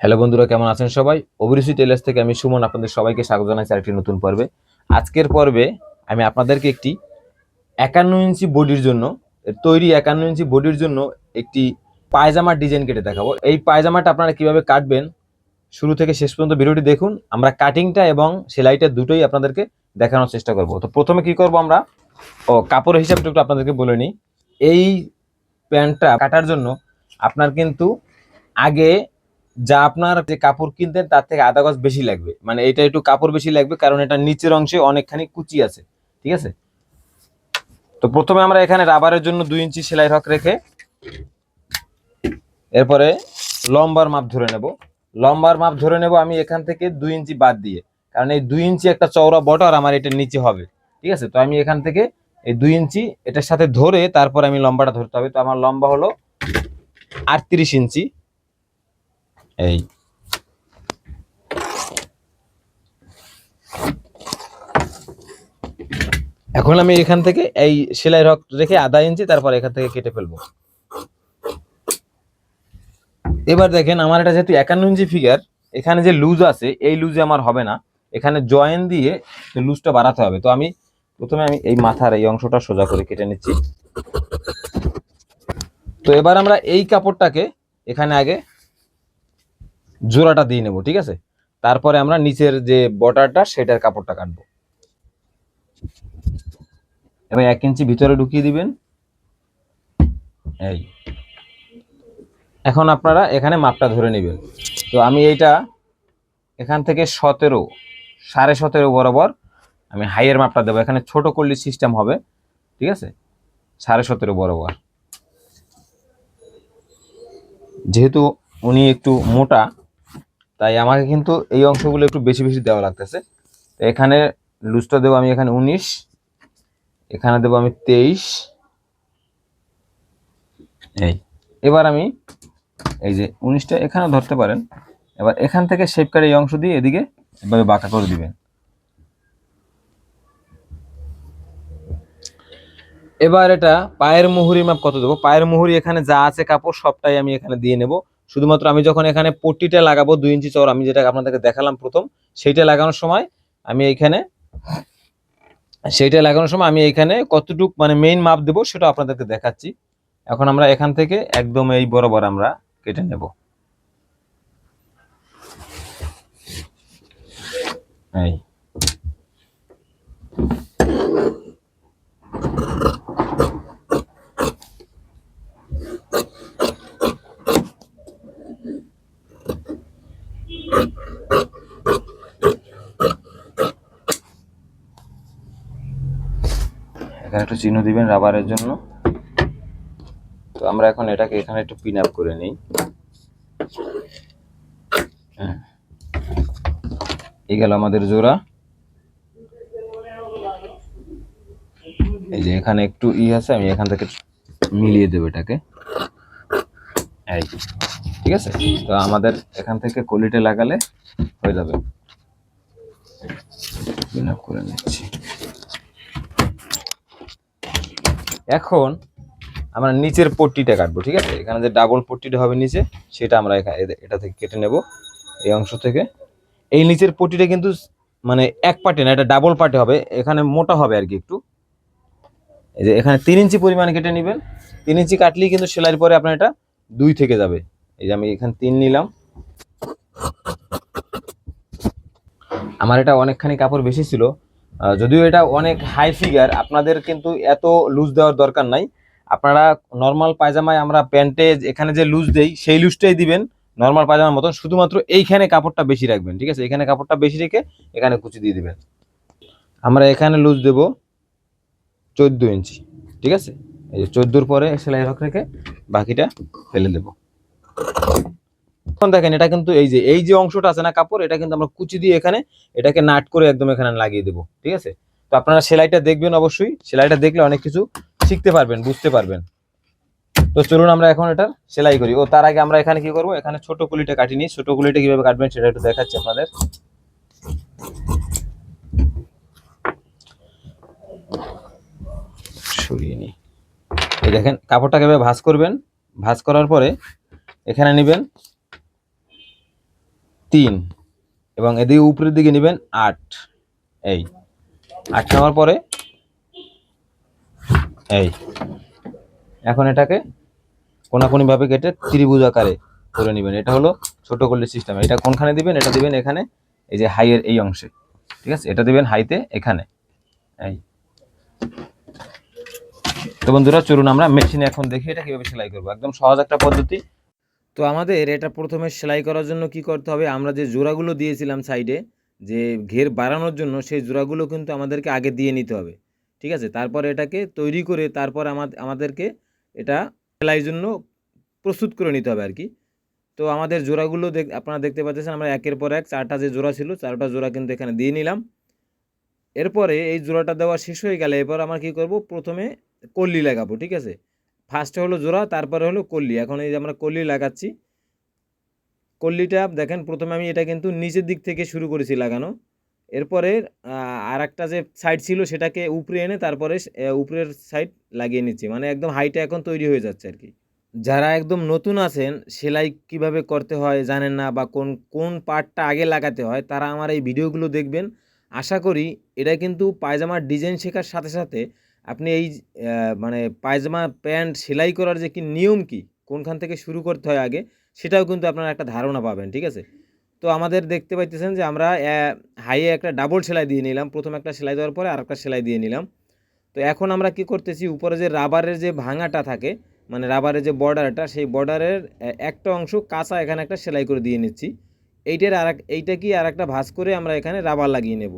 Hello বন্ধুরা, কেমন আছেন সবাই? অভিরুচি টেলার্স থেকে আমি সুমন আপনাদের সবাইকে স্বাগত জানাচ্ছি আরেকটি নতুন পর্বে। আজকের পর্বে আমি আপনাদেরকে একটি একান্ন ইঞ্চি বডির জন্য তৈরি একান্ন ইঞ্চি বডির জন্য একটি পায়জামার ডিজাইন কেটে দেখাবো। এই পায়জামাটা আপনারা কীভাবে কাটবেন শুরু থেকে শেষ পর্যন্ত ভিডিওটি দেখুন। আমরা কাটিংটা এবং সেলাইটা দুটোই আপনাদেরকে দেখানোর চেষ্টা করব। তো প্রথমে কি করব আমরা? ও কাপড়ের হিসাবটা একটু আপনাদেরকে বলে নিই। এই প্যান্টটা কাটার জন্য আপনার কিন্তু আগে যা আপনার যে কাপড় কিনতেন তার থেকে আধা গজ বেশি লাগবে। মানে এটা একটু কাপড় বেশি লাগবে কারণ এটা নিচের অংশে অনেকখানি কুচি আছে, ঠিক আছে? তো প্রথমে আমরা এখানে রাবারের জন্য দুই ইঞ্চি সেলাই রক রেখে এরপরে লম্বার মাপ ধরে নেব। লম্বার মাপ ধরে নেব আমি এখান থেকে দুই ইঞ্চি বাদ দিয়ে। কারণ এই দুই ইঞ্চি একটা চওড়া বটার আমার এটার নিচে হবে, ঠিক আছে? তো আমি এখান থেকে এই দুই ইঞ্চি এটার সাথে ধরে তারপর আমি লম্বাটা ধরতে হবে। তো আমার লম্বা হলো আটত্রিশ ইঞ্চি। এই। এখন আমি এখান থেকে এই সেলাই রক রেখে আধা ইঞ্চি তারপর এখান থেকে কেটে ফেলব। এবার দেখেন আমার এটা যেহেতু একান্ন ইঞ্চি ফিগার এখানে যে লুজ আছে, এই লুজে আমার হবে না। এখানে জয়েন দিয়ে লুজটা বাড়াতে হবে। তো আমি প্রথমে আমি এই মাথার এই অংশটা সোজা করে কেটে নিচ্ছি। তো এবার আমরা এই কাপড়টাকে এখানে আগে জোড়াটা দিয়ে নেব, ঠিক আছে? তারপরে আমরা নিচের যে বর্ডারটা, সেটার কাপড়টা কাটবো। এবার এক ইঞ্চি ভিতরে ঢুকিয়ে দিবেন। এই। এখন আপনারা এখানে মাপটা ধরে নেবেন। তো আমি এইটা এখান থেকে সতেরো, সাড়ে সতেরো বরাবর আমি হাইয়ের মাপটা দেবো। এখানে ছোট করলে সিস্টেম হবে, ঠিক আছে? সাড়ে সতেরো বরাবর। যেহেতু উনি একটু মোটা তাই আমাকে কিন্তু এই অংশগুলো একটু বেশি বেশি দেওয়া লাগতেছে। তো এখানে লুজটা দেবো আমি এখানে উনিশ, এখানে দেবো আমি তেইশ। এই, এবার আমি এই যে উনিশটা এখানে ধরতে পারেন। এবার এখান থেকে শেপ কাটে এই অংশ দিয়ে এদিকে এভাবে বাঁকা করে দিবেন। এবার এটা পায়ের মুহুরি মাপ কত দেবো? পায়ের মুহুরি এখানে যা আছে কাপড় সবটাই আমি এখানে দিয়ে নেব। শুধুমাত্র আমি যখন এখানে পট্টিটা লাগাবো দুই ইঞ্চি চওড়া, আমি যেটা আপনাদেরকে দেখালাম প্রথম, সেইটা লাগানোর সময় আমি এইখানে, সেইটা লাগানোর সময় আমি এইখানে কতটুক মানে মেইন মাপ দেবো সেটা আপনাদেরকে দেখাচ্ছি। এখন আমরা এখান থেকে একদম এই বরাবর আমরা কেটে নেব। এই। এখানে একটু চিহ্ন দিবেন রাবারের জন্য। তো আমরা এখন এটাকে এখানে একটু পিন আপ করে নিই। হ্যাঁ। এই গেল আমাদের জোড়া। এই যে এখানে একটু ই আছে, আমি এখান থেকে মিলিয়ে দেবো এটাকে। ঠিক আছে? তো আমাদের এখান থেকে কলিটে লাগালে হয়ে যাবে। করে নিচ্ছি। এখন আমরা নিচের পট্টিটা কাটবো, ঠিক আছে? এখানে যে ডাবল পট্টিটা হবে নিচে, সেটা আমরা এটা থেকে কেটে নেব, এই অংশ থেকে। এই নিচের পট্টিটা কিন্তু মানে এক পার্টে না, এটা ডাবল পার্টে হবে। এখানে মোটা হবে আর কি একটু। এই যে এখানে তিন ইঞ্চি পরিমাণে কেটে নেবেন। তিন ইঞ্চি কাটলেই কিন্তু সেলাইয়ের পরে আপনার এটা দুই থেকে যাবে। এই যে আমি এখানে তিন নিলাম। আমার এটা অনেকখানি কাপড় বেশি ছিল। যদিও এটা অনেক হাই ফিগার আপনাদের কিন্তু এত লুজ দেওয়ার দরকার নাই। আপনারা নর্মাল পায়জামায় আমরা প্যান্টে এখানে যে লুজ দেই, সেই লুজটাই দিবেন নর্মাল পায়জামার মতন। শুধুমাত্র এইখানে কাপড়টা বেশি রাখবেন, ঠিক আছে? এখানে কাপড়টা বেশি রেখে এখানে কুচি দিয়ে দিবেন। আমরা এখানে লুজ দেব চোদ্দ ইঞ্চি, ঠিক আছে? এই চোদ্দোর পরে সেলাই রক রেখে বাকিটা ফেলে দেব। এখন দেখেন, এটা কিন্তু এই যে এই যে অংশটা আছে না কাপড়, এটা কিন্তু আমরা কুচি দিয়ে এখানে এটাকে নাট করে একদম এখানে লাগিয়ে দেবো, ঠিক আছে? তো আপনারা সেলাইটা দেখবেন অবশ্যই, সেলাইটা দেখলে অনেক কিছু শিখতে পারবেন, বুঝতে পারবেন। তো চলুন আমরা এখন এটা সেলাই করি। ও, তার আগে আমরা এখানে কি করব? এখানে ছোট কুলিটা কাটি নিই। ছোট কুলিটা কীভাবে কাটবেন সেটা একটু দেখাচ্ছি আপনাদের। সরিয়ে নিই। দেখেন, কাপড়টাকে ভাঁজ করবেন। ভাঁজ করার পরে এখানে নেবেন তিন এবং এদিকে উপরের দিকে নেবেন আট। এই, আট নেওয়ার পরে এই, এখন এটাকে কোনাকুনিভাবে কেটে ত্রিভুজ আকারে করে নেবেন। এটা হলো ছোট কল্লির সিস্টেম এটা কোনখানে দিবেন? এটা দিবেন এখানে, এই যে হাইয়ের এই অংশে। ঠিক আছে? এটা দিবেন হাইতে এখানে। এই। তো বন্ধুরা, চলুন আমরা মেশিনে এখন দেখি এটা কীভাবে সেলাই করব। একদম সহজ একটা পদ্ধতি। তো আমাদের এটা প্রথমে সেলাই করার জন্য কি করতে হবে? আমরা যে জোড়াগুলো দিয়েছিলাম সাইডে, যে ঘের বাড়ানোর জন্য সেই জোড়াগুলো কিন্তু আমাদেরকে আগে দিয়ে নিতে হবে। ঠিক আছে? তারপর এটাকে তৈরি করে তারপর আমাদ- আমাদেরকে এটা সেলাইয়ের জন্য প্রস্তুত করে নিতে হবে আর কি তো আমাদের জোড়াগুলো দেখ, আপনারা দেখতে পাচ্ছেন আমরা একের পর এক চারটা যে জোড়া ছিল, চারটা জোড়া কিন্তু এখানে দিয়ে নিলাম। এরপরে এই জোড়াটা দেওয়া শেষ হয়ে গেলে এরপর আমরা কি করব? প্রথমে কল্লি লাগাবো, ঠিক আছে? ফার্স্টে হলো জোড়া, তারপরে হলো কল্লি। এখন এই যে আমরা কল্লি লাগাচ্ছি, কল্লিটা দেখেন, প্রথমে আমি এটা কিন্তু নিচের দিক থেকে শুরু করেছি লাগানো। এরপরে আর একটা যে সাইড ছিল সেটাকে উপরে এনে তারপরে উপরের সাইড লাগিয়ে নিচ্ছি। মানে একদম হাইটে এখন তৈরি হয়ে যাচ্ছে আর কি যারা একদম নতুন আছেন, সেলাই কীভাবে করতে হয় জানেন না, বা কোন কোন পার্টটা আগে লাগাতে হয়, তারা আমার এই ভিডিওগুলো দেখবেন। আশা করি এটা কিন্তু পায়জামার ডিজাইন শেখার সাথে সাথে আপনি এই মানে পায়জামা প্যান্ট সেলাই করার যে কি নিয়ম কি? কোনখান থেকে শুরু করতে হয় আগে? সেটাও কিন্তু আপনারা একটা ধারণা পাবেন, ঠিক আছে? তো আমাদের দেখতে পাইতেছেন যে আমরা হাইয়ে একটা ডাবল সেলাই দিয়ে নিলাম। প্রথম একটা সেলাই দেওয়ার পরে আর একটা সেলাই দিয়ে নিলাম। তো এখন আমরা কি করতেছি, উপরে যে রাবারের যে ভাঙাটা থাকে মানে রাবারের যে বর্ডারটা, সেই বর্ডারের একটা অংশ কাঁচা এখানে একটা সেলাই করে দিয়ে নিচ্ছি। এইটার আর এইটা কি আর একটা ভাঁজ করে আমরা এখানে রাবার লাগিয়ে নেব।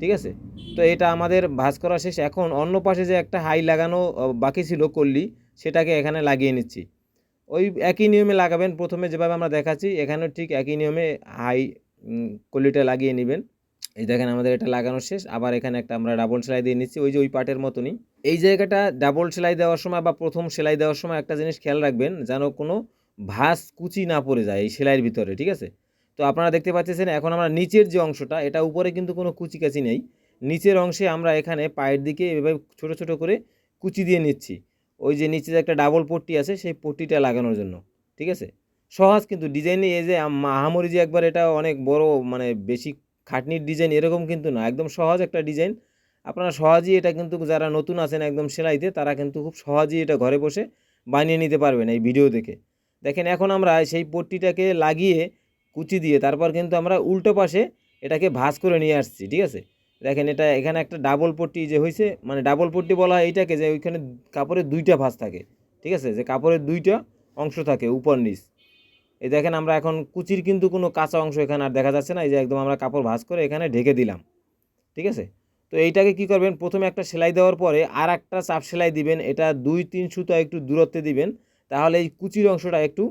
ঠিক আছে? তো এটা আমাদের ভাঁজ করা শেষ। এখন অন্য পাশে যে একটা হাই লাগানো বাকি ছিল কল্লি, সেটাকে এখানে লাগিয়ে নিচ্ছি। ওই একই নিয়মে লাগাবেন। প্রথমে যেভাবে আমরা দেখাচ্ছি, এখানেও ঠিক একই নিয়মে হাই কলিটা লাগিয়ে নেবেন। এই দেখেন আমাদের এটা লাগানো শেষ। আবার এখানে একটা আমরা ডাবল সেলাই দিয়ে নিচ্ছি, ওই যে ওই পার্টের মতনই। এই জায়গাটা ডাবল সেলাই দেওয়ার সময় বা প্রথম সেলাই দেওয়ার সময় একটা জিনিস খেয়াল রাখবেন, যেন কোনো ভাঁজ কুচি না পড়ে যায় এই সেলাইয়ের ভিতরে, ঠিক আছে? তো আপনারা দেখতে পাচ্ছেন এখন আমরা নিচের যে অংশটা, এটা উপরে কিন্তু কোনো কুচি কাচি নেই। নিচের অংশে আমরা এখানে পায়ের দিকে এভাবে ছোট ছোট করে কুচি দিয়ে নিচ্ছি। ওই যে নিচে একটা ডাবল পট্টি আছে, সেই পট্টিটা লাগানোর জন্য, ঠিক আছে? সহজ কিন্তু ডিজাইনে এই যে মাহামরি যে একবার এটা অনেক বড় মানে বেশি খাটনির ডিজাইন এরকম কিন্তু না, একদম সহজ একটা ডিজাইন আপনারা সহজেই এটা কিন্তু যারা নতুন আছেন একদম সেলাইতে, তারা কিন্তু খুব সহজেই এটা ঘরে বসে বানিয়ে নিতে পারবেন এই ভিডিও দেখে। দেখেন এখন আমরা সেই পট্টিটাকে লাগিয়ে কুচি দিয়ে তারপর কিন্তু আমরা উল্টো পাশে এটাকে ভাঁজ করে নিয়ে আসছি, ঠিক আছে? দেখেন এটা এখানে একটা ডাবল পট্টি যে হয়েছে মানে ডাবল পট্টি বলা হয় এইটাকে যে ওইখানে কাপড়ের দুইটা ভাঁজ থাকে, ঠিক আছে? যে কাপড়ের দুইটা অংশ থাকে উপর নিচ। এই দেখেন আমরা এখন কুচির কিন্তু কোনো কাঁচা অংশ এখানে আর দেখা যাচ্ছে না, এই যে একদম আমরা কাপড় ভাঁজ করে এখানে ঢেকে দিলাম, ঠিক আছে? তো এইটাকে কি করবেন? প্রথমে একটা সেলাই দেওয়ার পরে আর একটা চাপ সেলাই দিবেন, এটা দুই, তিন সুতো একটু দূরত্বে দিবেন, তাহলে এই কুচির অংশটা একটু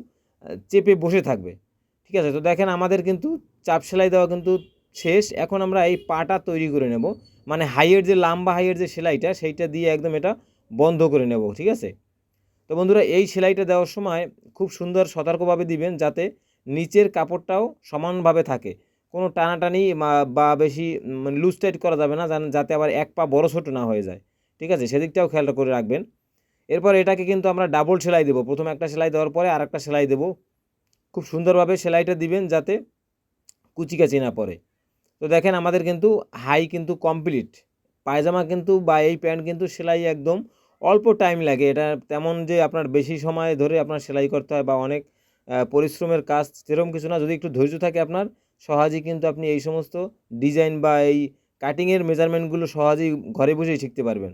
চেপে বসে থাকবে। ঠিক আছে? তো দেখেন আমাদের কিন্তু চাপ সেলাই দেওয়া কিন্তু শেষ। এখন আমরা এই পাটা তৈরি করে নেব। মানে হাইয়ের যে লম্বা হাইয়ের যে সেলাইটা, সেইটা দিয়ে একদম এটা বন্ধ করে নেব, ঠিক আছে? তো বন্ধুরা, এই সেলাইটা দেওয়ার সময় খুব সুন্দর সতর্কভাবে দিবেন যাতে নিচের কাপড়টাও সমানভাবে থাকে। কোনো টানাটানি বা বেশি মানে লুজ টাইট করা যাবে না যাতে আবার এক পা বড় ছোটো না হয়ে যায়। ঠিক আছে? সেদিকটাও খেয়াল করে রাখবেন। এরপর এটাকে কিন্তু আমরা ডাবল সেলাই দেবো। প্রথমে একটা সেলাই দেওয়ার পরে আর একটা সেলাই দেবো। খুব সুন্দরভাবে সেলাইটা দিবেন যাতে কুচিকাচি না পড়ে। তো দেখেন আমাদের কিন্তু হাই কিন্তু কমপ্লিট। পায়জামা কিন্তু বা এই প্যান্ট কিন্তু সেলাই একদম অল্প টাইম লাগে। এটা তেমন যে আপনার বেশি সময় ধরে আপনার সেলাই করতে হয় বা অনেক পরিশ্রমের কাজ সেরকম কিছু না। যদি একটু ধৈর্য থাকে আপনার, সহজেই কিন্তু আপনি এই সমস্ত ডিজাইন বা এই কাটিংয়ের মেজারমেন্টগুলো সহজেই ঘরে বসেই শিখতে পারবেন।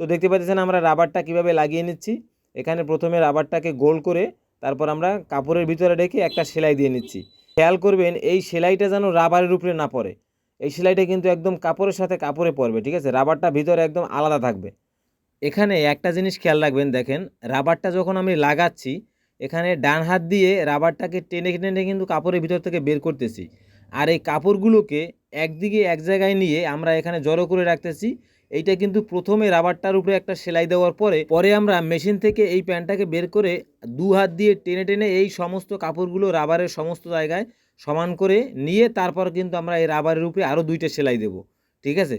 তো দেখতে পাচ্ছেন আমরা রাবারটা কীভাবে লাগিয়ে নিচ্ছি। এখানে প্রথমে রাবারটাকে গোল করে তারপর আমরা কাপড়ের ভিতরে রেখে একটা সেলাই দিয়ে নিচ্ছি। খেয়াল করবেন, এই সেলাইটা যেন রাবারের উপরে না পড়ে। এই সেলাইটা কিন্তু একদম কাপড়ের সাথে কাপড়ে পড়বে, ঠিক আছে? রাবারটা ভিতরে একদম আলাদা থাকবে। এখানে একটা জিনিস খেয়াল রাখবেন, দেখেন, রাবারটা যখন আমি লাগাচ্ছি, এখানে ডান হাত দিয়ে রাবারটাকে টেনে টেনে কিন্তু কাপড়ের ভিতর থেকে বের করতেছি। আর এই কাপড়গুলোকে একদিকে এক জায়গায় নিয়ে আমরা এখানে জড়ো করে রাখতেছি এইটা কিন্তু প্রথমে রাবারটার উপরে একটা সেলাই দেওয়ার পরে পরে আমরা মেশিন থেকে এই প্যান্টটাকে বের করে দু হাত দিয়ে টেনে টেনে এই সমস্ত কাপড়গুলো রাবারের সমস্ত জায়গায় সমান করে নিয়ে তারপর কিন্তু আমরা এই রাবারের উপরে আরও দুইটা সেলাই দেব। ঠিক আছে?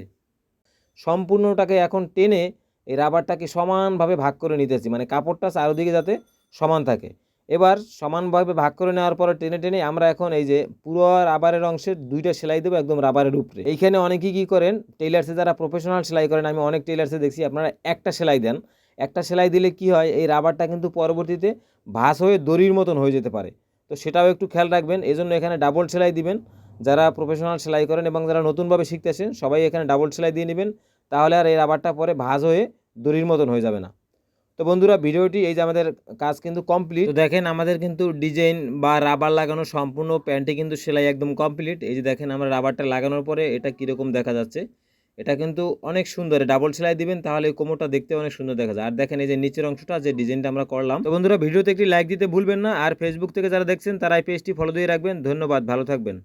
সম্পূর্ণটাকে এখন টেনে এই রাবারটাকে সমানভাবে ভাগ করে নিতেছি। মানে কাপড়টা চারোদিকে যাতে সমান থাকে। এবার সমানভাবে ভাগ করে নেওয়ার পরে টেনে টেনে আমরা এখন এই যে পুরো রাবারের অংশের দুইটা সেলাই দেবো একদম রাবারের উপরে। এইখানে অনেকেই কী করেন, টেইলার্সে যারা প্রফেশনাল সেলাই করেন, আমি অনেক টেইলার্সে দেখছি, আপনারা একটা সেলাই দেন। একটা সেলাই দিলে কি হয়, এই রাবারটা কিন্তু পরবর্তীতে ভাঁজ হয়ে দড়ির মতন হয়ে যেতে পারে। তো সেটাও একটু খেয়াল রাখবেন এই জন্য এখানে ডাবল সেলাই দিবেন। যারা প্রফেশনাল সেলাই করেন এবং যারা নতুনভাবে শিখতেছেন সবাই এখানে ডাবল সেলাই দিয়ে নেবেন, তাহলে আর এই রাবারটা পরে ভাঁজ হয়ে দড়ির মতন হয়ে যাবে না। তো বন্ধুরা, ভিডিওটি এই যে আমাদের কাজ কিন্তু কমপ্লিট দেখেন, আমাদের কিন্তু ডিজাইন বা রাবার লাগানো সম্পূর্ণ প্যান্টে কিন্তু সেলাই একদম কমপ্লিট এই যে দেখেন, আমরা রাবারটা লাগানোর পরে এটা কীরকম দেখা যাচ্ছে? এটা কিন্তু অনেক সুন্দর ডাবল সেলাই দিবেন, তাহলে কোমরটা দেখতে অনেক সুন্দর দেখা যায়। আর দেখেন, এই যে নিচের অংশটা, যে ডিজাইনটা আমরা করলাম। তো বন্ধুরা, ভিডিওতে একটি লাইক দিতে ভুলবেন না। আর ফেসবুক থেকে যারা দেখছেন, তারা এই পেজটি ফলো দিয়ে রাখবেন। ধন্যবাদ, ভালো থাকবেন।